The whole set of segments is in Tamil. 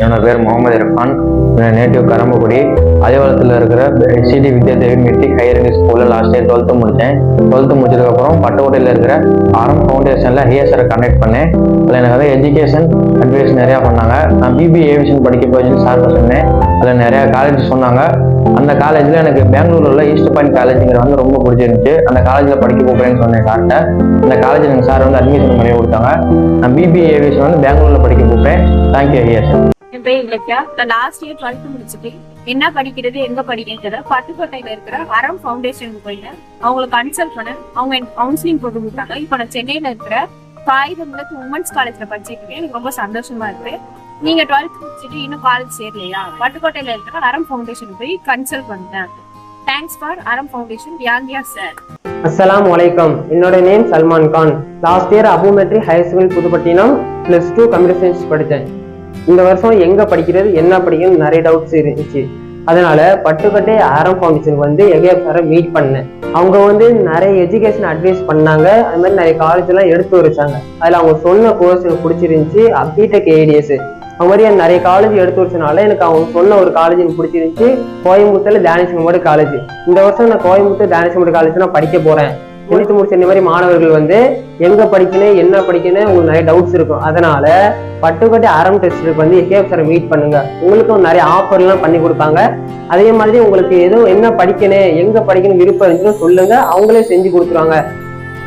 என்னோட பேர் முகமது இரஃபான். நேட்டிவ் கரம்பக்குடி. அதிவாளத்தில் இருக்கிற CD Vidyadevi matric higher secondary ஸ்கூலில் லாஸ்ட் இயர் டுவெல்த்து முடித்தேன் டுவெல்த்து முடிச்சதுக்கப்புறம் பட்டுக்கோட்டையில் இருக்கிற ஆரம் ஃபவுண்டேஷனில் ஹிஎஸ்ஆரை கண்டக்ட் பண்ணேன். அதில் எனக்கு வந்து எஜுகேஷன் அட்வைஸ் நிறையா பண்ணாங்க. நான் பிபி ஏவியேஷன் படிக்க போயிடுச்சுன்னு சார்ட்ட சொன்னேன். அதில் நிறையா காலேஜ் சொன்னாங்க. அந்த காலேஜில் எனக்கு பெங்களூரில் உள்ள ஈஸ்ட் பாயிண்ட் காலேஜுங்கிற வந்து ரொம்ப பிடிச்சிருந்துச்சு. அந்த காலேஜில் படிக்க போகிறேன்னு சொன்னேன் சார்கிட்ட அந்த காலேஜில் எனக்கு சார் வந்து அட்மிஷன் பண்ணி கொடுத்தாங்க. நான் பிபி ஏவியேஷன் வந்து பெங்களூரில் படிக்க போகிறேன் தேங்க்யூ ஹிஎஸ்ஆர் என் பேர் இலக்கியா. நான் லாஸ்ட் இயர் டுவெல்த் முடிச்சுட்டு என்ன படிக்கிறது எங்க படிக்கிறத பட்டுக்கோட்டையில இருக்கிற அறம் ஃபவுண்டேஷனுக்கு போயிட்டு அவங்களை கன்சல்ட் பண்ண அவங்க எனக்கு கவுன்சிலிங் போட்டு கொடுத்தாங்க. இப்போ நான் சென்னையில இருக்கிற காகிதமுலத்து உமன்ஸ் காலேஜ்ல படிச்சிருக்கேன் எனக்கு ரொம்ப சந்தோஷமா இருக்கு. நீங்க டுவெல்த் முடிச்சுட்டு இன்னும் காலேஜ் சேரலையா? பட்டுக்கோட்டையில இருக்கிற அறம் ஃபவுண்டேஷன் போய் கன்சல்ட் பண்ணேன். தேங்க்ஸ் ஃபார் அறம் ஃபவுண்டேஷன் யாங்கியா சார் அஸ்லாம் வலைக்கம் என்னோட name Salman Khan. Last year அபுமெட்ரி high school Pudupattinam plus two computer science படித்தேன். இந்த வருஷம் எங்க படிக்கிறது என்ன படிக்கணும் நிறைய டவுட்ஸ் இருந்துச்சு. அதனால பட்டுக்கட்டே ஆரம் ஃபவுண்டேஷனுக்கு வந்து எகேப் சாரை மீட் பண்ணேன். அவங்க வந்து நிறைய எஜுகேஷன் அட்வைஸ் பண்ணாங்க. அது மாதிரி நிறைய காலேஜ் எல்லாம் எடுத்து வச்சாங்க. அதுல அவங்க சொன்ன கோர்ஸ் எனக்கு பிடிச்சிருந்துச்சு. பிடெக் ஏடிஎஸ் அது மாதிரி நிறைய காலேஜ் எடுத்து வச்சனால எனக்கு அவங்க சொன்ன ஒரு காலேஜ் எனக்கு பிடிச்சிருந்துச்சு. கோயம்புத்தூர்ல தானிஷமோடு காலேஜ் இந்த வருஷம் நான் கோயம்புத்தூர் தானிஷமோடு காலேஜ் நான் படிக்க போறேன். முடித்து முடிச்ச இந்த மாதிரி மாணவர்கள் வந்து எங்க படிக்கணும் என்ன படிக்கணும் உங்களுக்கு நிறைய டவுட்ஸ் இருக்கும். அதனால பட்டுக்கோட்டை அறம் டெஸ்ட்டுக்கு வந்து எஸ்ஏஎஃப் சார் மீட் பண்ணுங்க. உங்களுக்கும் நிறைய ஆஃபர்லாம் பண்ணி கொடுப்பாங்க. அதே மாதிரி உங்களுக்கு எதுவும் என்ன படிக்கணும் எங்க படிக்கணும் விருப்பம் இருந்துச்சுன்னு சொல்லுங்க. அவங்களே செஞ்சு கொடுத்துருவாங்க.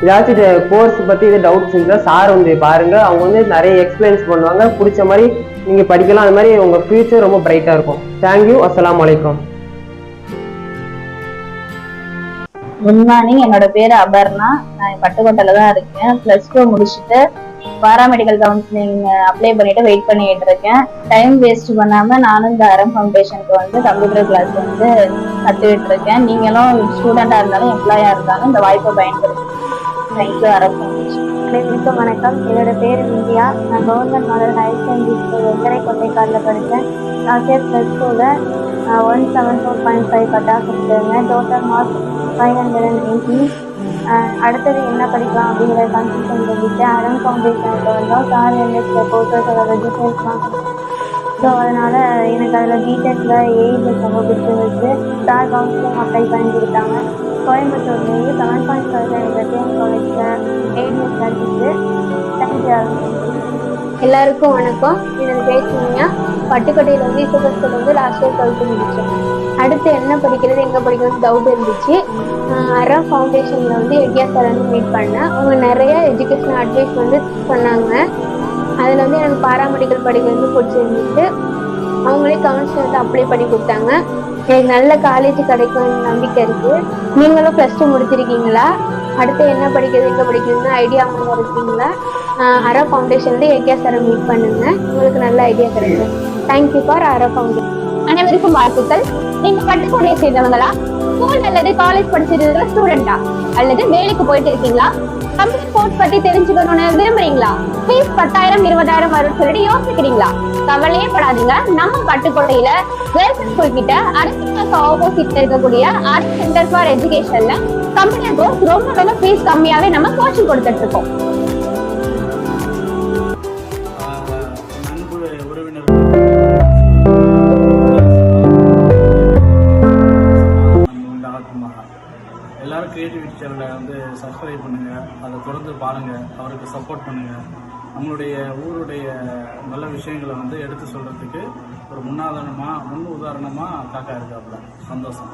ஏதாச்சும் கோர்ஸ் பத்தி இது டவுட்ஸ் இருந்தால் சார் வந்து பாருங்க. அவங்க வந்து நிறைய எக்ஸ்பிளைன்ஸ் பண்ணுவாங்க. பிடிச்ச மாதிரி நீங்க படிக்கலாம். அது மாதிரி உங்க ஃபியூச்சர் ரொம்ப பிரைட்டா இருக்கும். தேங்க்யூ அஸ்லாம் வலைக்கம் குட் மார்னிங் என்னோட பேர் அபர்ணா. நான் பட்டுக்கோட்டையில தான் இருக்கேன். பிளஸ் டூ முடிச்சுட்டு பாராமெடிக்கல் கவுன்சிலிங் அப்ளை பண்ணிட்டு வெயிட் பண்ணிட்டு இருக்கேன். டைம் வேஸ்ட் பண்ணாம நானும் இந்த அரம் ஃபவுண்டேஷனுக்கு வந்து கம்ப்யூட்டர் கிளாஸ் வந்து கத்துக்கிட்டு இருக்கேன். நீங்களும் ஸ்டூடெண்டா இருந்தாலும் எம்ப்ளாயா இருந்தாலும் இந்த வாய்ப்பை பயன்படுத்தி தேங்க்யூ அரம் ஃபவுண்டேஷன் மிக்க வணக்கம். என்னோட பேர் இந்தியா நான் government model higher secondary school Vengarai கொட்டைக்காடில் படித்தேன் நான் இயர் ப்ளஸ் டூவில் one seven four point five கட்டாக கொடுத்துருங்க total mark five hundred and eighty அடுத்தது என்ன படிக்கலாம் அப்படிங்கிற கன்ஃபியூஷன் சொல்லிட்டு அரண் காம்படிஷனுக்கு வந்தோம். சார் எங்களுக்கு கோர்சஸ் அதோட டீட்டெயில்ஸ்லாம் ஸோ அதனால் எனக்கு அதில் டீட்டெயில்ஸில் ஏஜஸ் ரொம்ப பிடிச்சிருந்துச்சு. சார் கவுன்சிலிங் அப்ளை பண்ணி கொடுத்தாங்க. கோயம்புத்தூர்லேயே செவன் பாயிண்ட் ஃபைவ் வெட்டியன் காலேஜில் ஏடிஎஸ் கிடச்சிச்சு. தேங்க்யூ எல்லாருக்கும் வணக்கம். என்னோட பேசுனீங்க. பட்டுக்கோட்டையில் வந்து இசோபர் வந்து லாஸ்ட் இயர் டுவெல்த்து முடிச்சேன். அடுத்து என்ன படிக்கிறது எங்கே படிக்கிறது டவுட் இருந்துச்சு. அரா ஃபவுண்டேஷனில் வந்து எட்யா சார் வந்து மீட் பண்ணேன். அவங்க நிறைய எஜுகேஷன் அட்வைஸ் வந்து சொன்னாங்க. அதில் வந்து எனக்கு பாராமெடிக்கல் படிக்கிறது பிடிச்சிருந்துச்சு. அவங்களே கவுன்சில் வந்து அப்ளை பண்ணி கொடுத்தாங்க. எனக்கு நல்ல காலேஜ் கிடைக்கும் நம்பிக்கை இருக்கு. நீங்களும் ப்ளஸ் டூ முடிச்சிருக்கீங்களா? அடுத்து என்ன படிக்கிறது எங்கே படிக்கிறதுன்னு ஐடியா இருக்கீங்களா? அரா ஃபவுண்டேஷன்ல ஏகே சாரை மீட் பண்ணுங்க. உங்களுக்கு நல்ல ஐடியா கிடைக்கும். தேங்க்யூ ஃபார் ஆரோ ஃபவுண்டேஷன் அனைவருக்கும் வாழ்த்துக்கள். நீங்க பட்டுக்கோட்டையை சேர்ந்தவங்களா? ஸ்கூல் அல்லது காலேஜ் படிச்சிருக்கிற ஸ்டூடெண்டா அல்லது வேலைக்கு போயிட்டு இருக்கீங்களா? கம்பெனி கோர்ஸ் பத்தி தெரிஞ்சுக்கணும்னு விரும்புறீங்களா? ஃபீஸ் பத்தாயிரம் இருபதாயிரம் வரும்னு சொல்லிட்டு யோசிக்கிறீங்களா? கவலையே படாதீங்க. நம்ம பட்டுக்கோட்டையில கேர்ள்ஸ் ஸ்கூல் கிட்ட அரசு ஆப்போசிட்ல இருக்கக்கூடிய ஆர்ட் சென்டர் ஃபார் எஜுகேஷன்ல கம்பெனி கோர்ஸ் ரொம்ப ரொம்ப ஃபீஸ் கம்மியாவே நம்ம கோச்சிங் கொடுத்துட்டு இருக்கோம். சப்ஸ்கிரைப் பண்ணுங்கள் அதை தொடர்ந்து பாருங்கள் அவருக்கு சப்போர்ட் பண்ணுங்கள் நம்மளுடைய ஊருடைய நல்ல விஷயங்களை வந்து எடுத்து சொல்கிறதுக்கு ஒரு முன்னாதாரணமா முன் உதாரணமாக காக்கா இருக்காப்புல. சந்தோஷம்.